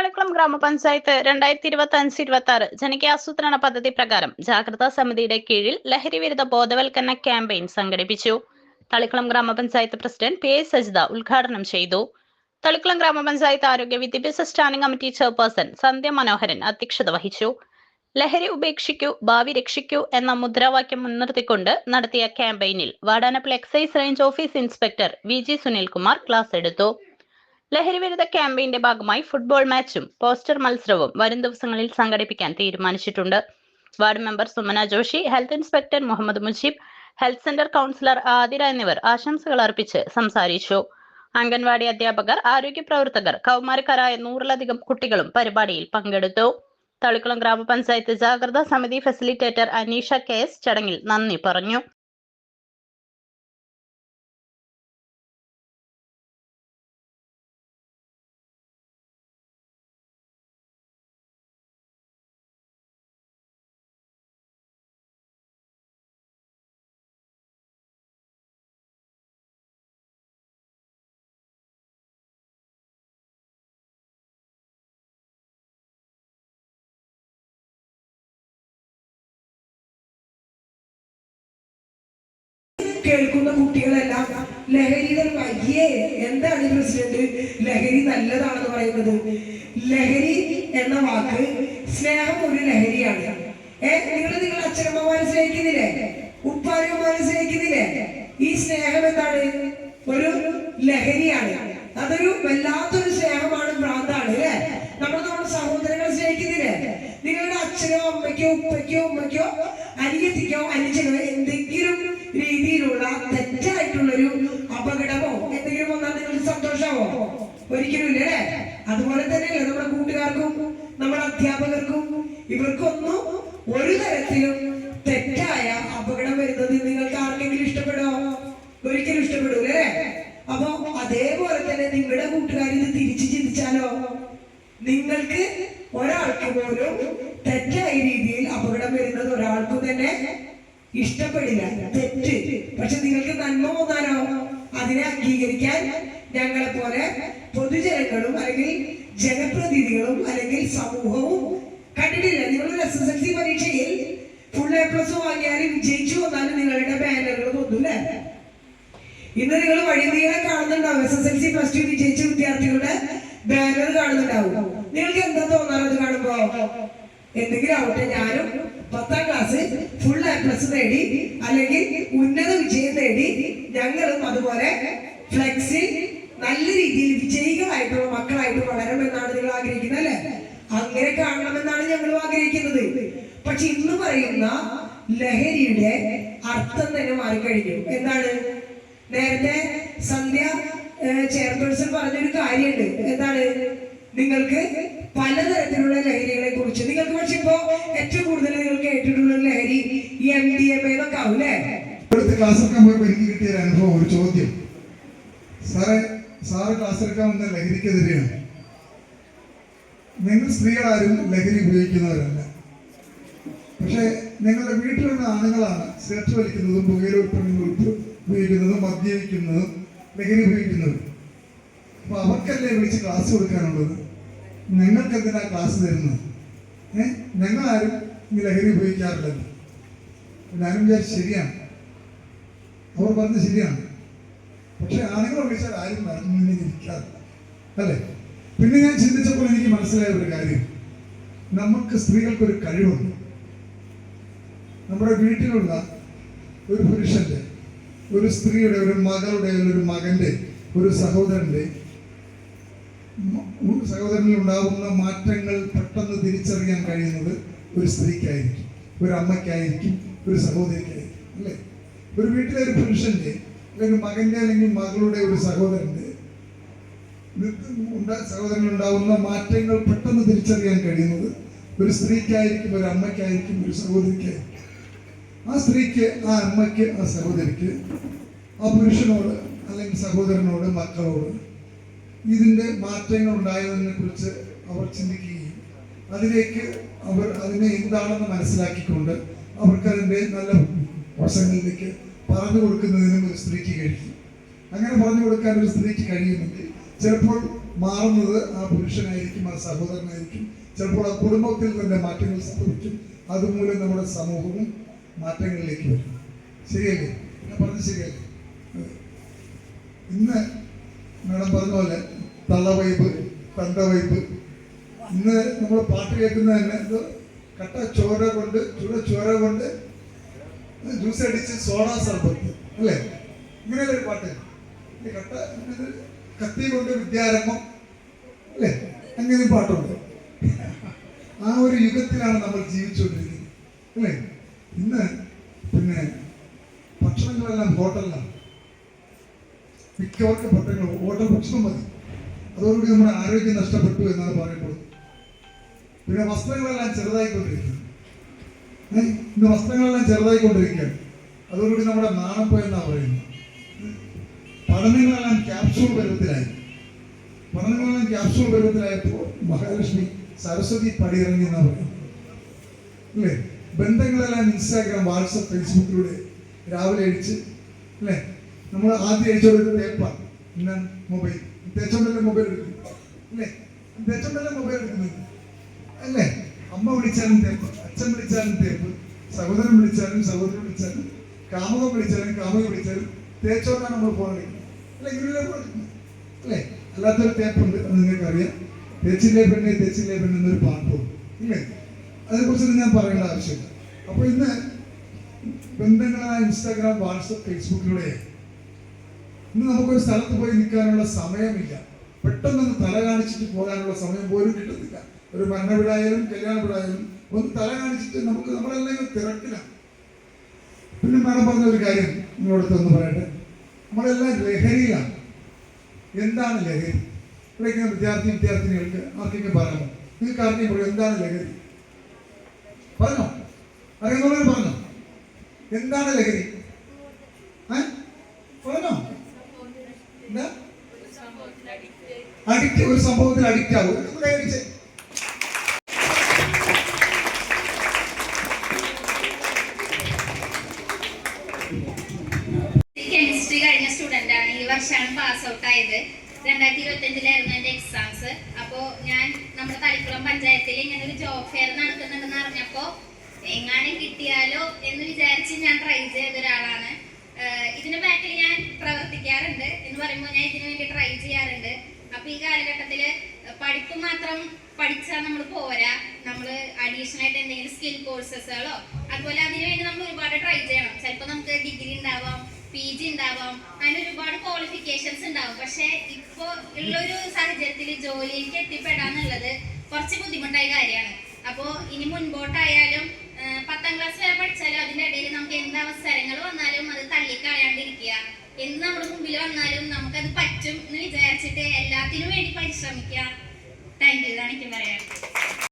തളിക്കുളം ഗ്രാമപഞ്ചായത്ത് രണ്ടായിരത്തി ഇരുപത്തി അഞ്ച് ഇരുപത്തി ആറ് ജനകീയാസൂത്രണ പദ്ധതി പ്രകാരം ജാഗ്രതാ സമിതിയുടെ കീഴിൽ ലഹരി വിരുദ്ധ ബോധവൽക്കരണ ക്യാമ്പയിൻ സംഘടിപ്പിച്ചു. തളിക്കുളം ഗ്രാമപഞ്ചായത്ത് പ്രസിഡന്റ് പി എ സജിത ഉദ്ഘാടനം ചെയ്തു. തളിക്കുളം ഗ്രാമപഞ്ചായത്ത് ആരോഗ്യ വിദ്യാഭ്യാസ standing committee chairperson Sandhya Manoharan അധ്യക്ഷത വഹിച്ചു. ലഹരി ഉപേക്ഷിക്കൂ ഭാവി രക്ഷിക്കൂ എന്ന മുദ്രാവാക്യം മുൻനിർത്തിക്കൊണ്ട് നടത്തിയ ക്യാമ്പയിനിൽ Vadanappally excise range office inspector V G Sunilkumar class എടുത്തു. ലഹരിവിരുദ്ധ ക്യാമ്പയിന്റെ ഭാഗമായി ഫുട്ബോൾ മാച്ചും പോസ്റ്റർ മത്സരവും വരും ദിവസങ്ങളിൽ സംഘടിപ്പിക്കാൻ തീരുമാനിച്ചിട്ടുണ്ട്. Ward member Sumana Joshi health inspector Muhammad Mujeeb health centre counsellor Athira എന്നിവർ ആശംസകൾ അർപ്പിച്ച് സംസാരിച്ചു. അംഗൻവാടി അധ്യാപകർ ആരോഗ്യ പ്രവർത്തകർ കൗമാരക്കാരായ നൂറിലധികം കുട്ടികളും പരിപാടിയിൽ പങ്കെടുത്തു. തളിക്കുളം ഗ്രാമപഞ്ചായത്ത് ജാഗ്രതാ സമിതി ഫെസിലിറ്റേറ്റർ അനീഷ കെ എസ് ചടങ്ങിൽ നന്ദി പറഞ്ഞു. കേൾക്കുന്ന കുട്ടികളെല്ലാം ലഹരിയുടെ അയ്യേ എന്താണ് പ്രസിഡന്റ്? ലഹരി നല്ലതാണെന്ന് പറയുന്നത്. ലഹരി എന്ന വാക്ക് സ്നേഹം ഒരു ലഹരിയാണ്. ഏ നിങ്ങൾ നിങ്ങൾ അച്ഛനമ്മമാരെ സ്നേഹിക്കുന്നില്ലേ? ഉപ്പാനമ്മമാരെ സ്നേഹിക്കുന്നില്ലേ? ഈ സ്നേഹം എന്താണ്? ഒരു ലഹരിയാണ്. അതൊരു വല്ലാത്തൊരു സ്നേഹമാണ് ഭ്രാന്താണ് അല്ലേ? നമ്മൾ നമ്മുടെ സഹോദരങ്ങളെ സ്നേഹിക്കുന്നില്ലേ? നിങ്ങളുടെ അച്ഛനോ അമ്മയ്ക്കോ ഉപ്പയ്ക്കോ ഉമ്മയ്ക്കോ അനിയത്തിക്കോ അനുജനോ എന്തെങ്കിലും രീതിയിലുള്ള തെറ്റായിട്ടുള്ളൊരു അപകടമോ എന്തെങ്കിലും വന്നാൽ നിങ്ങൾക്ക് സന്തോഷമോ ഒരിക്കലും ഇല്ല അല്ലേ അതുപോലെ തന്നെയല്ലേ നമ്മുടെ കൂട്ടുകാർക്കും നമ്മുടെ അധ്യാപകർക്കും ഇവർക്കൊന്നും ഒരു തരത്തിലും തെറ്റായ അപകടം വരുന്നത് നിങ്ങൾക്ക് ആർക്കെങ്കിലും ഇഷ്ടപ്പെടോ? ഒരിക്കലും ഇഷ്ടപ്പെടൂലേ? അപ്പൊ അതേപോലെ തന്നെ നിങ്ങളുടെ കൂട്ടുകാർ ഇത് തിരിച്ചു ചിന്തിച്ചാലോ? നിങ്ങൾക്ക് ഒരാൾക്ക് പോലും തെറ്റായ രീതിയിൽ അപകടം വരുന്നത് ഒരാൾക്കും തന്നെ ഇഷ്ടപ്പെടില്ല. തെറ്റ്. പക്ഷെ നിങ്ങൾക്ക് നന്മ വന്നാലോ അതിനെ അംഗീകരിക്കാൻ ഞങ്ങളെ പോലെ പൊതുജനങ്ങളും അല്ലെങ്കിൽ ജനപ്രതിനിധികളും അല്ലെങ്കിൽ സമൂഹവും കണ്ടിട്ടില്ല. നിങ്ങളൊരു എസ് എസ് എൽ സി പരീക്ഷയിൽ ഫുൾ എ പ്ലസ് വാങ്ങിയാലും വിജയിച്ചു വന്നാലും നിങ്ങളുടെ ബാനറുകൾ തോന്നൂല്ലേ ഇന്ന് നിങ്ങൾ വഴിനീളെ കാണുന്നുണ്ടാവും. S S L C plus two വിജയിച്ച വിദ്യാർത്ഥികളുടെ ബാനർ കാണുന്നുണ്ടാവും. നിങ്ങൾക്ക് എന്താ തോന്നാറ് അത് കാണുമ്പോ? എന്തെങ്കിലും ആവട്ടെ ഞാനും പത്താം ക്ലാസ് ഫുൾ എ പ്ലസ് നേടി അല്ലെങ്കിൽ ഉന്നത വിജയം നേടി ഞങ്ങളും അതുപോലെ ഫ്ലെക്സിൽ നല്ല രീതിയിൽ വിജയികളായിട്ടുള്ള മക്കളായിട്ട് വളരണമെന്നാണ് നിങ്ങൾ ആഗ്രഹിക്കുന്നത് അല്ലെ? അങ്ങനെ കാണണമെന്നാണ് ഞങ്ങളും ആഗ്രഹിക്കുന്നത്. പക്ഷെ ഇന്ന് പറയുന്ന ലഹരിയുടെ അർത്ഥം തന്നെ മാറിക്കഴിഞ്ഞു. എന്താണ്? നേരത്തെ സന്ധ്യ ചെയർപേഴ്സൺ പറഞ്ഞൊരു കാര്യമുണ്ട്. എന്താണ്? നിങ്ങൾക്ക് പലതരത്തിലുള്ള ലഹരികളെ കുറിച്ച് നിങ്ങൾക്ക് പക്ഷെ ഇപ്പോ ഏറ്റവും കൂടുതൽ നിങ്ങൾ കേട്ടിട്ടുള്ള ലഹരി എം ഡി എം എന്നൊക്കെ ആവും അല്ലേ? ക്ലാസ്സൊക്കെ പോയപ്പോൾ എനിക്ക് കിട്ടിയ അനുഭവം ഒരു ചോദ്യം. സാറേ സാറ് ക്ലാസ് എടുക്കാൻ വന്ന ലഹരിക്കെതിരെയാണ്. നിങ്ങൾ സ്ത്രീകളാരും ലഹരി ഉപയോഗിക്കുന്നവരല്ല. പക്ഷേ നിങ്ങളുടെ വീട്ടിലുള്ള ആണുങ്ങളാണ് സിഗരറ്റ് വലിക്കുന്നതും പുകയില ഉൽപ്പന്നങ്ങൾ ഉൽപ്പ- ഉപയോഗിക്കുന്നതും മദ്യപിക്കുന്നതും ലഹരി ഉപയോഗിക്കുന്നതും. അപ്പൊ അവർക്കല്ലേ വിളിച്ച് ക്ലാസ് കൊടുക്കാനുള്ളത്? നിങ്ങൾക്ക് എന്തിനാ ക്ലാസ് തരുന്നത്? ഏഹ് ഞങ്ങളാരും ഈ ലഹരി ഉപയോഗിക്കാറില്ലല്ലോ. ഞാനും വിചാരിച്ചു ശരിയാണ്. അവർ പറഞ്ഞത് ശരിയാണ്. പക്ഷെ ആണുങ്ങൾ വിളിച്ചാൽ ആരും പറഞ്ഞു ഇരിക്കാറില്ല. അല്ലേ? പിന്നെ ഞാൻ ചിന്തിച്ചപ്പോൾ എനിക്ക് മനസ്സിലായ ഒരു കാര്യം. നമുക്ക് സ്ത്രീകൾക്ക് ഒരു കഴിവുണ്ട്. നമ്മുടെ വീട്ടിലുള്ള ഒരു പുരുഷന്റെ ഒരു സ്ത്രീയുടെ ഒരു മകളുടെ ഒരു മകന്റെ ഒരു സഹോദരന്റെ സഹോദരനിൽ ഉണ്ടാകുന്ന മാറ്റങ്ങൾ പെട്ടെന്ന് തിരിച്ചറിയാൻ കഴിയുന്നത് ഒരു സ്ത്രീക്കായിരിക്കും ഒരു അമ്മയ്ക്കായിരിക്കും ഒരു സഹോദരിക്കായിരിക്കും. അല്ലേ? ഒരു വീട്ടിലെ ഒരു പുരുഷന്റെ അല്ലെങ്കിൽ മകന്റെ അല്ലെങ്കിൽ മകളുടെ ഒരു സഹോദരന്റെ സഹോദരനുണ്ടാവുന്ന മാറ്റങ്ങൾ പെട്ടെന്ന് തിരിച്ചറിയാൻ കഴിയുന്നത് ഒരു സ്ത്രീക്കായിരിക്കും ഒരു അമ്മയ്ക്കായിരിക്കും ഒരു സഹോദരിക്കായിരിക്കും ആ സ്ത്രീക്ക് ആ അമ്മയ്ക്ക് ആ സഹോദരിക്ക് ആ പുരുഷനോട് അല്ലെങ്കിൽ സഹോദരനോട് മക്കളോട് ഇതിന്റെ മാറ്റങ്ങൾ ഉണ്ടായതിനെ കുറിച്ച് അവർ ചിന്തിക്കുകയും അതിലേക്ക് അവർ അതിനെ എന്താണെന്ന് മനസ്സിലാക്കിക്കൊണ്ട് അവർക്ക് അതിന്റെ നല്ല വശങ്ങളിലേക്ക് പറഞ്ഞു കൊടുക്കുന്നതിനും ഒരു സ്ത്രീക്ക് കഴിയും. അങ്ങനെ പറഞ്ഞു കൊടുക്കാൻ ഒരു സ്ത്രീക്ക് കഴിയുമെങ്കിൽ ചിലപ്പോൾ മാറുന്നത് ആ പുരുഷനായിരിക്കും ആ സഹോദരനായിരിക്കും. ചിലപ്പോൾ ആ കുടുംബത്തിൽ തന്നെ മാറ്റങ്ങൾ സംഭവിക്കും. അതുമൂലം നമ്മുടെ സമൂഹവും മാറ്റങ്ങളിലേക്ക് വരും. ശരിയല്ലേ? ഞാൻ പറഞ്ഞത് ശരിയല്ലേ. ഇന്ന് മാഡം പറഞ്ഞ പോലെ തള്ള വൈബ് തണ്ട വൈബ്. ഇന്ന് നമ്മൾ പാട്ട് കേൾക്കുന്നത് തന്നെ കട്ട ചോര കൊണ്ട് ചുട ചോര കൊണ്ട് ജ്യൂസ് അടിച്ച് സോഡ സർബത്ത് അല്ലേ? ഇങ്ങനെ ഒരു പാട്ട്. കട്ട കത്തി കൊണ്ട് വിദ്യാരംഭം അല്ലേ? അങ്ങനെ പാട്ടുണ്ട്. ആ ഒരു യുഗത്തിലാണ് നമ്മൾ ജീവിച്ചുകൊണ്ടിരിക്കുന്നത് അല്ലേ? ഇന്ന് പിന്നെ ഭക്ഷണങ്ങളെല്ലാം ഹോട്ടലിലാണ്. മിക്കവർക്ക് ഭക്ഷണങ്ങൾ ഹോട്ടൽ ഭക്ഷണം മതി. അതോടുകൂടി നമ്മുടെ ആരോഗ്യം നഷ്ടപ്പെട്ടു എന്നാണ് പറയപ്പെടുന്നത് പിന്നെ വസ്ത്രങ്ങളെല്ലാം ചെറുതായിക്കൊണ്ടിരിക്കുന്നത്? ഇന്ന് വസ്ത്രങ്ങളെല്ലാം ചെറുതായിക്കൊണ്ടിരിക്കുകയാണ്. അതോടുകൂടി നമ്മുടെ നാണം പോയെന്നാണ് പറയുന്നത്. പഠനങ്ങളെല്ലാം ക്യാപ്സൂൾ പരുവത്തിലായി. പഠനങ്ങളെല്ലാം ക്യാപ്സൂൾ പരുവത്തിലായപ്പോൾ മഹാലക്ഷ്മി സരസ്വതി പടിയിറങ്ങി എന്നാണ് പറയുന്നത്. അല്ലേ? ബന്ധങ്ങളെല്ലാം ഇൻസ്റ്റാഗ്രാം വാട്സപ്പ് ഫേസ്ബുക്കിലൂടെ രാവിലെ അടിച്ച് അല്ലേ? നമ്മൾ ആദ്യം അടിച്ചോടുന്ന തേപ്പാണ് പിന്നെ മൊബൈൽ. തേച്ചോണ്ടല്ലേ മൊബൈൽ എടുക്കുന്നത്? അല്ലേ? തേച്ചോണ്ടല്ലേ മൊബൈൽ എടുക്കുന്നത്? അല്ലേ? അമ്മ വിളിച്ചാലും തേപ്പ് അച്ഛൻ വിളിച്ചാലും തേപ്പ് സഹോദരൻ വിളിച്ചാലും സഹോദരൻ വിളിച്ചാലും കാമുകൻ വിളിച്ചാലും കാമുകൻ വിളിച്ചാലും തേച്ചോണ്ടാണ് നമ്മൾ ഫോൺ എടുക്കുന്നത് അല്ലെ അല്ലേ? അല്ലാത്തൊരു തേപ്പുണ്ട് അത് നിങ്ങൾക്ക് അറിയാം തേച്ചില്ലേ പെണ്ണേ തേച്ചില്ലേ പെണ്ണ് എന്നൊരു പാട്ടുണ്ട് ഇല്ലേ? അതിനെക്കുറിച്ചൊന്നും ഞാൻ പറയേണ്ട ആവശ്യമില്ല. അപ്പോൾ ഇന്ന് ബന്ധങ്ങളായ ഇൻസ്റ്റാഗ്രാം വാട്സപ്പ് ഫേസ്ബുക്കിലൂടെ ഇന്ന് നമുക്കൊരു സ്ഥലത്ത് പോയി നിൽക്കാനുള്ള സമയമില്ല. പെട്ടെന്ന് തല കാണിച്ചിട്ട് പോകാനുള്ള സമയം പോലും കിട്ടുന്നില്ല. ഒരു മരണ വീടായാലും കല്യാണ വീടായാലും ഒന്ന് തല കാണിച്ചിട്ട് നമുക്ക് നമ്മളെല്ലാം തിരക്കിലാണ്. പിന്നെ മാഡം പറഞ്ഞ ഒരു കാര്യം നിങ്ങളോടത്ത് ഒന്ന് പറയട്ടെ. നമ്മളെല്ലാം ലഹരിയിലാണ്. എന്താണ് ലഹരി? ഇവിടെയൊക്കെ വിദ്യാർത്ഥി വിദ്യാർത്ഥിനികൾക്ക് ആർക്കെങ്കിലും പറയാമോ? നിങ്ങൾക്ക് ആർക്കെങ്കിലും പറയും എന്താണ് ലഹരി? പറഞ്ഞോ? അറിയുന്നവർ പറഞ്ഞോ? എന്താണ് ലഹരി? പറഞ്ഞോ? എന്താ? അഡിക്റ്റ് ഒരു സംഭവത്തിൽ അഡിക്റ്റ് ആവും. നമ്മുടെ തളിക്കുളം പഞ്ചായത്തിൽ ഇങ്ങനെ ഒരു ജോബ് ഫെയർ നടക്കുന്നുണ്ടെന്ന് അറിഞ്ഞപ്പോ എങ്ങാനും കിട്ടിയാലോ എന്ന് വിചാരിച്ച് ഞാൻ ട്രൈ ചെയ്ത ഒരാളാണ്. ഇതിന് ബാക്കിൽ ഞാൻ പ്രവർത്തിക്കാറുണ്ട് എന്ന് പറയുമ്പോൾ ഞാൻ ഇതിനു വേണ്ടി ട്രൈ ചെയ്യാറുണ്ട്. അപ്പൊ ഈ കാലഘട്ടത്തിൽ പഠിപ്പ് മാത്രം പഠിച്ചാൽ നമ്മൾ പോരാ. നമ്മൾ അഡീഷണൽ ആയിട്ട് എന്തെങ്കിലും സ്കിൽ കോഴ്സസുകളോ അതുപോലെ അതിനുവേണ്ടി നമ്മൾ ഒരുപാട് ട്രൈ ചെയ്യണം. ചിലപ്പോൾ നമുക്ക് ഡിഗ്രി ഉണ്ടാവാം പി ജി ഉണ്ടാവാം. അതിന് ഒരുപാട് ക്വാളിഫിക്കേഷൻസ് ഉണ്ടാവും. പക്ഷെ ഇപ്പോ ഉള്ളൊരു സാഹചര്യത്തിൽ ജോലിയിലേക്ക് എത്തിപ്പെടാന്നുള്ളത് കുറച്ച് ബുദ്ധിമുട്ടായ കാര്യമാണ്. അപ്പോ ഇനി മുൻപോട്ടായാലും പത്താം ക്ലാസ് വരെ പഠിച്ചാലും അതിന്റെ ഇടയിൽ നമുക്ക് എന്ത് അവസരങ്ങൾ വന്നാലും അത് തള്ളിക്കളയാണ്ടിരിക്കുക. എന്ത് നമ്മുടെ മുമ്പിൽ വന്നാലും നമുക്കത് പറ്റും എന്ന് വിചാരിച്ചിട്ട് എല്ലാത്തിനും വേണ്ടി പരിശ്രമിക്കുക. താങ്ക് യു ഇതാണ് എനിക്ക് പറയാനുള്ളത്.